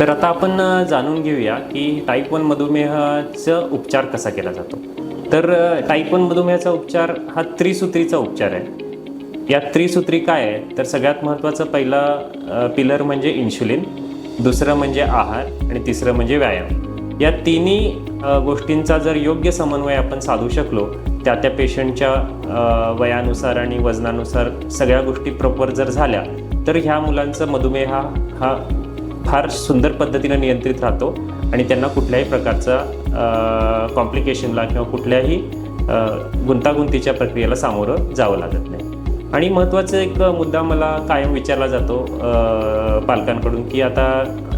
तर आता आपण जाणून घेऊया की टाईप वन मधुमेहाचा उपचार कसा केला जातो. तर टाईप वन मधुमेहाचा उपचार हा त्रिसूत्रीचा उपचार आहे. या त्रिसूत्री काय आहे? तर सगळ्यात महत्त्वाचं पहिला पिलर म्हणजे इन्शुलिन दुसरं म्हणजे आहार आणि तिसरं म्हणजे व्यायाम. या तिन्ही गोष्टींचा जर योग्य समन्वय आपण साधू शकलो त्या त्या पेशंटच्या वयानुसार आणि वजनानुसार सगळ्या गोष्टी प्रॉपर जर झाल्या तर ह्या मुलांचा मधुमेह हा फार सुंदर पद्धतीनं नियंत्रित राहतो आणि त्यांना कुठल्याही प्रकारचा कॉम्प्लिकेशनला किंवा कुठल्याही गुंतागुंतीच्या प्रक्रियेला सामोरं जावं लागत नाही. आणि महत्त्वाचा एक मुद्दा मला कायम विचारला जातो पालकांकडून की आता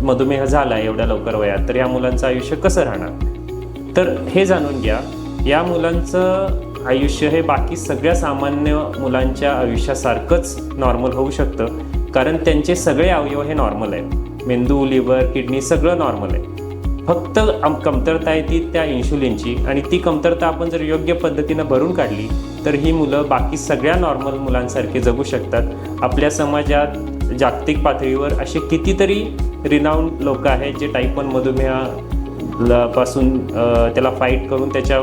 मधुमेह झाला एवढ्या लवकर वयात तर या मुलांचं आयुष्य कसं राहणार? तर हे जाणून घ्या या मुलांचं आयुष्य हे बाकी सगळ्या सामान्य मुलांच्या आयुष्यासारखंच नॉर्मल होऊ शकतं कारण त्यांचे सगळे अवयव हे नॉर्मल आहेत. मेंदू लिव्हर किडनी सगळं नॉर्मल आहे. फक्त आम- कमतरता आहे ती त्या इन्शुलिनची आणि ती कमतरता आपण जर योग्य पद्धतीनं भरून काढली तर ही मुलं बाकी सगळ्या नॉर्मल मुलांसारखे जगू शकतात. आपल्या समाजात जागतिक पातळीवर असे कितीतरी रिनाऊंड लोक आहेत जे टाईप वन मधुमेहा पासून त्याला फाईट करून त्याच्या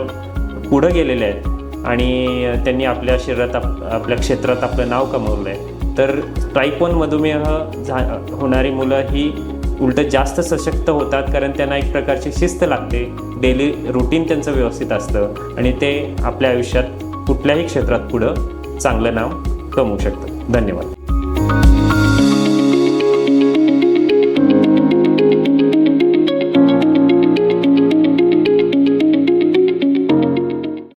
पुढं गेलेले आहेत. आणि त्यांनी आपल्या शरीरात आप आपल्या क्षेत्रात आपलं नाव कमवलं आहे तर टाईप वन मधुमेह झा होणारी मुलं ही उलट जास्त सशक्त होतात कारण त्यांना एक प्रकारची शिस्त लागते. डेली रुटीन त्यांचं व्यवस्थित असतं आणि ते आपल्या आयुष्यात कुठल्याही क्षेत्रात पुढं चांगलं नाव कमवू शकतं धन्यवाद.